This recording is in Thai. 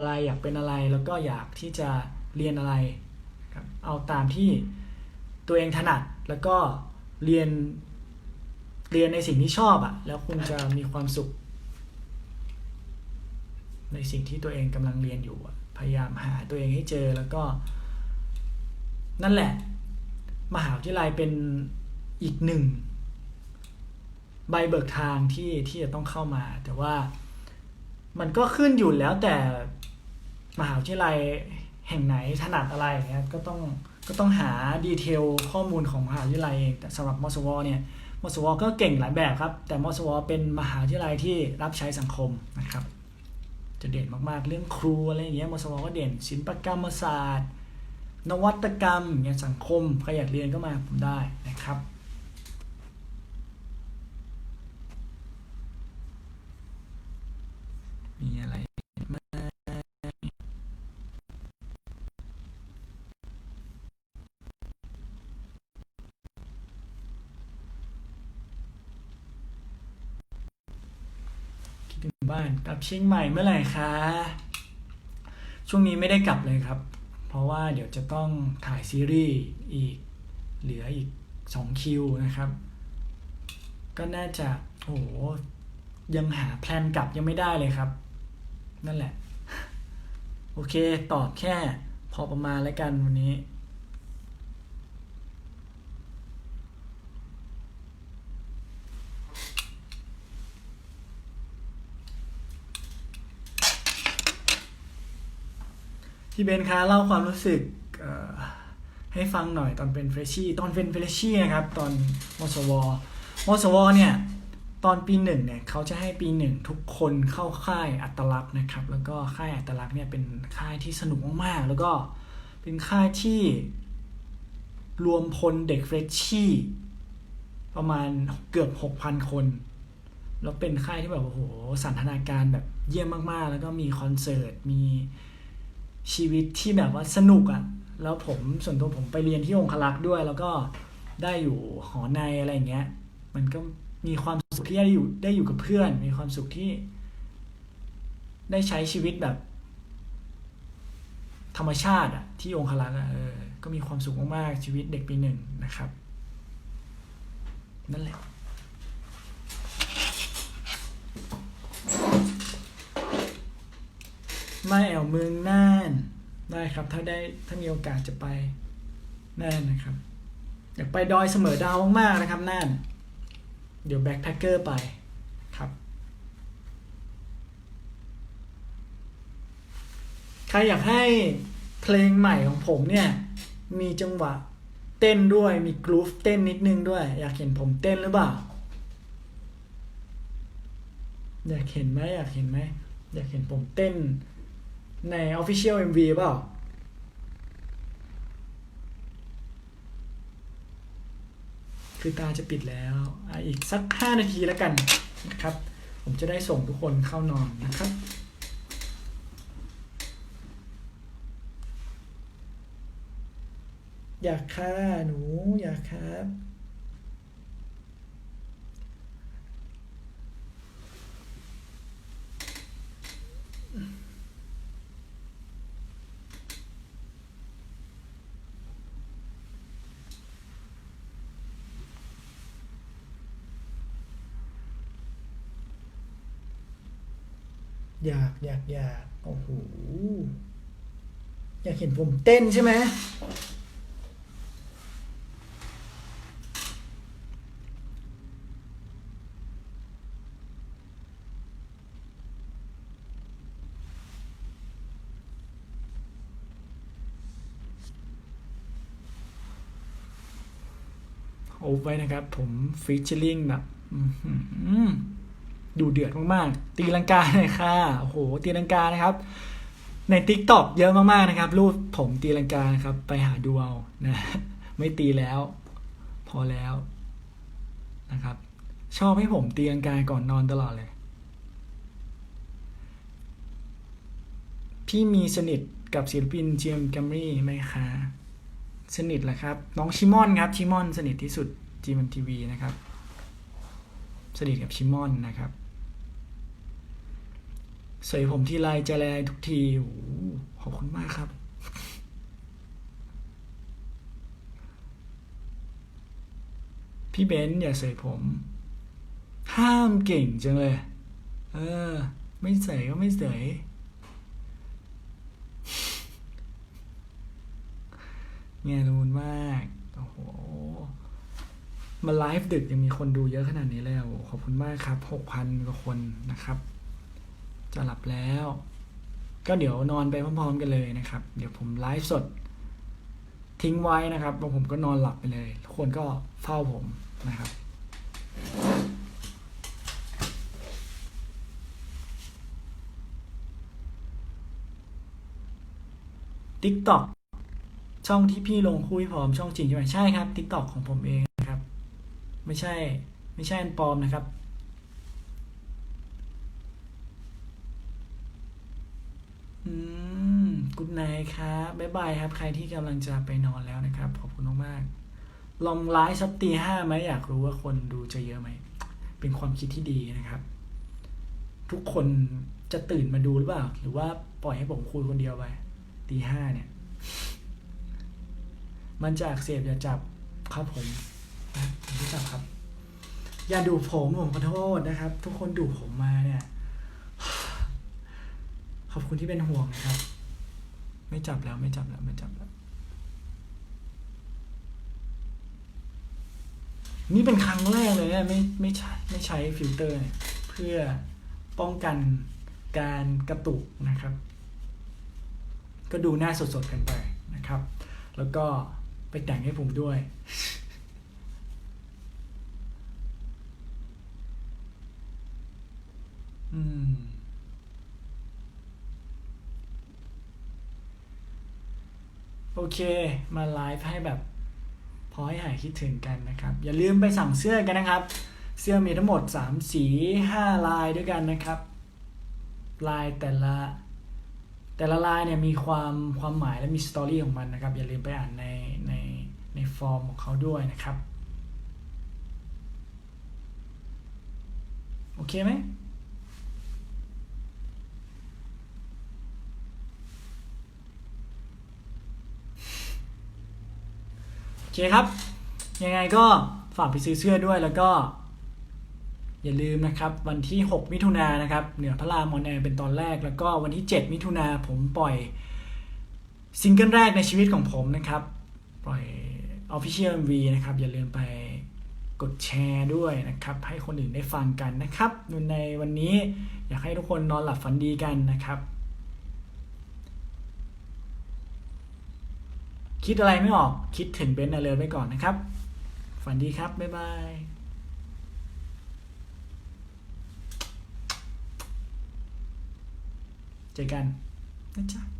อะไรอยากเป็นอะไรแล้วก็อยากที่จะเรียนอะไรครับเอาตามที่ตัวเองถนัดแล้วก็เรียนเรียนในสิ่งที่ชอบอะแล้วคุณจะมีความสุข ในสิ่งที่ตัวเองกำลังเรียนอยู่พยายามหาตัวเองให้เจอแล้วก็ นั่นแหละ มหาวิทยาลัยเป็นอีกหนึ่ง ใบเบิกทางที่ที่จะต้องเข้ามา แต่ว่ามันก็ขึ้นอยู่แล้วแต่ มหาวิทยาลัยแห่งไหนถนัดอะไรเงี้ยก็ต้องก็ต้องหาดีเทลข้อมูลของมหาวิทยาลัยเองแต่สำหรับมสวเนี่ยมสวก็เก่งหลายแบบครับ แต่มสวเป็นมหาวิทยาลัยที่รับใช้สังคมนะครับ จะเด่นมากๆเรื่องครูอะไรอย่างเงี้ยมสวก็เด่นศิลปกรรมศาสตร์ นวัตกรรมเงี้ยสังคมใครอยากเรียนก็มาผมได้นะครับ มีอะไรไหมคิดถึง บ้านกลับเชียงใหม่เมื่อไหร่คะ ช่วงนี้ไม่ได้กลับเลยครับ เพราะว่าเดี๋ยวจะต้องถ่ายซีรีส์อีกเหลืออีก2คิวนะครับ ก็น่าจะโอ้โหยังหาแพลนกลับยังไม่ได้เลยครับ นั่นแหละ โอเคตอบแค่พอประมาณแล้วกันวันนี้ พี่เบนคะเล่าความรู้สึกให้ฟังหน่อยตอนเป็นเฟรชชี่ตอนเป็นเฟรชชี่นะครับ ตอนมสวมสวเนี่ยตอนปีหนึ่งเนี่ยเขาจะให้ปีหนึ่งทุกคนเข้าค่ายอัตลักษณ์นะครับ แล้วก็ค่ายอัตลักษณ์เนี่ยเป็นค่ายที่สนุกมากๆ แล้วก็เป็นค่ายที่รวมพลเด็กเฟรชชี่ประมาณเกือบ 6,000 คน แล้วเป็นค่ายที่แบบโอ้โหสันทนาการแบบเยี่ยมมากๆ แล้วก็มีคอนเสิร์ตมี ชีวิตที่แบบว่าสนุกอะ่ะ แล้วผมส่วนตัวผมไปเรียนที่องคลักษ์ด้วย แล้วก็ได้อยู่หอในอะไรอย่างเงี้ย มันก็มีความสุขที่ได้อยู่ได้อยู่กับเพื่อน มีความสุขที่ ได้ใช้ชีวิตแบบ ธรรมชาติอะที่องคลักษ์อะเออก็มีความสุขมากๆชีวิตเด็กปีหนึ่งนะครับ นั่นแหละ ม่แอวเมืองน่านได้ครับ ถ้าได้ถ้ามีโอกาสจะไปน่านนะครับ อยากไปดอยเสมอดาวมากๆนะครับน่านเดี๋ยวแบ็คแพคเกอร์ไปครับใครอยากให้เพลงใหม่ของผมเนี่ย มีจังหวะเต้นด้วยมีกรูฟเต้นนิดนึงด้วย อยากเห็นผมเต้นหรือเปล่า อยากเห็นไหมอยากเห็นไหมอยากเห็นผมเต้น ใน Official MV เปล่าคือตาจะปิดแล้วออีกสัก 5 นาทีแล้วกันนะครับ ผมจะได้ส่งทุกคนเข้านอนนะครับอยากค่ะหนูอยากครับ อยากอยากอยากโอ้โหอยากเห็นผมเต้นใช่ไหมโอ้ไว้นะครับ ผมฟีเจอริงแบบอื้อหือ ดูเดือดมากๆ ตีลังกาเลยค่ะโอ้โหตีลังกานะครับ ใน t ิ k t o k เยอะมากๆนะครับ รูปผมตีลังกานะครับ ไปหาดูเอานะไม่ตีแล้ว พอแล้วนะครับ ชอบให้ผมตีลังกาก่อนนอนตลอดเลย พี่มีสนิทกับศิลปินเจมส์แกมรี่ไหมคะสนิทแหละครับ น้องชิมอนครับชิมอนสนิทที่สุดจีมันทีวีนะครับ สนิทกับชิมอนนะครับ เสยผมทีไรจละลทุกทีโหขอบคุณมากครับพี่เบนซ์อย่าเสยผม ห้ามเก่งจังเลย เออ ไม่เสยก็ไม่เสยเงรูนมาก โอ้โห มาไลฟ์ดึกยังมีคนดูเยอะขนาดนี้เลยอะโอ้โหขอบคุณมากครับหกพันกว่าคนนะครับ จะหลับแล้ว ก็เดี๋ยวนอนไปพร้อมๆกันเลยนะครับ เดี๋ยวผมไลฟ์สด ทิ้งไว้นะครับแล้วผมก็นอนหลับไปเลย ทุกคนก็เฝ้าผมนะครับ TikTok ช่องที่พี่ลงคุยพร้อมช่องจริงใช่ไหมใช่ครับ TikTok ของผมเองนะครับ ไม่ใช่ ไม่ใช่อันปลอมนะครับ อืม กุดไนครับบ๊ายบายครับ ใครที่กำลังจะไปนอนแล้วนะครับ ขอบคุณมากๆ ลองไลฟ์สักตีห้าไหมอยากรู้ว่าคนดูจะเยอะไหม เป็นความคิดที่ดีนะครับ ทุกคนจะตื่นมาดูหรือเปล่า หรือว่าปล่อยให้ผมคุยคนเดียวไปตีห้าเนี่ย มันจะอักเสบอย่าจับครับผมนะผมไม่จับครับ อย่าดูผมผมขอโทษนะครับ ทุกคนดูผมมาเนี่ย ขอบคุณที่เป็นห่วงนะครับ ไม่จับแล้วไม่จับแล้วไม่จับแล้ว นี่เป็นครั้งแรกเลยไม่ไม่ใช่ไม่ใช้ฟิลเตอร์เนี่ยเพื่อป้องกันการกระตุกนะครับ ก็ดูหน้าสดๆกันไปนะครับ แล้วก็ไปแต่งให้ผมด้วย อืม โอ เค มาไลฟ์ให้แบบพอให้หายคิดถึงกันนะครับ อย่าลืมไปสั่งเสื้อกันนะครับ เสื้อมีทั้งหมด 3 สี 5 ลายด้วยกันนะครับ ลายแต่ละแต่ละลายเนี่ยมีความความหมายและมีสตอรี่ของมันนะครับ อย่าลืมไปอ่านในในในฟอร์มของเขาด้วยนะครับ โอเคไหม เคครับ ยังไงก็ฝากไปซื้อเสื้อด้วยแล้วก็ อย่าลืมนะครับ วันที่ 6 มิถุนายนนะครับ เหนือพระรามออนแอร์เป็นตอนแรก แล้วก็วันที่ 7 มิถุนายนผมปล่อยซิงเกิลแรกในชีวิตของผมนะครับ ปล่อย Official MV นะครับ อย่าลืมไปกดแชร์ด้วยนะครับ ให้คนอื่นได้ฟังกันนะครับในวันนี้อยากให้ทุกคนนอนหลับฝันดีกันนะครับ คิดอะไรไม่ออก คิดถึงเบนซ์อเลอร์ไว้ก่อนนะครับ ฝันดีครับ บ๊ายบายเจอกันนะจ๊ะ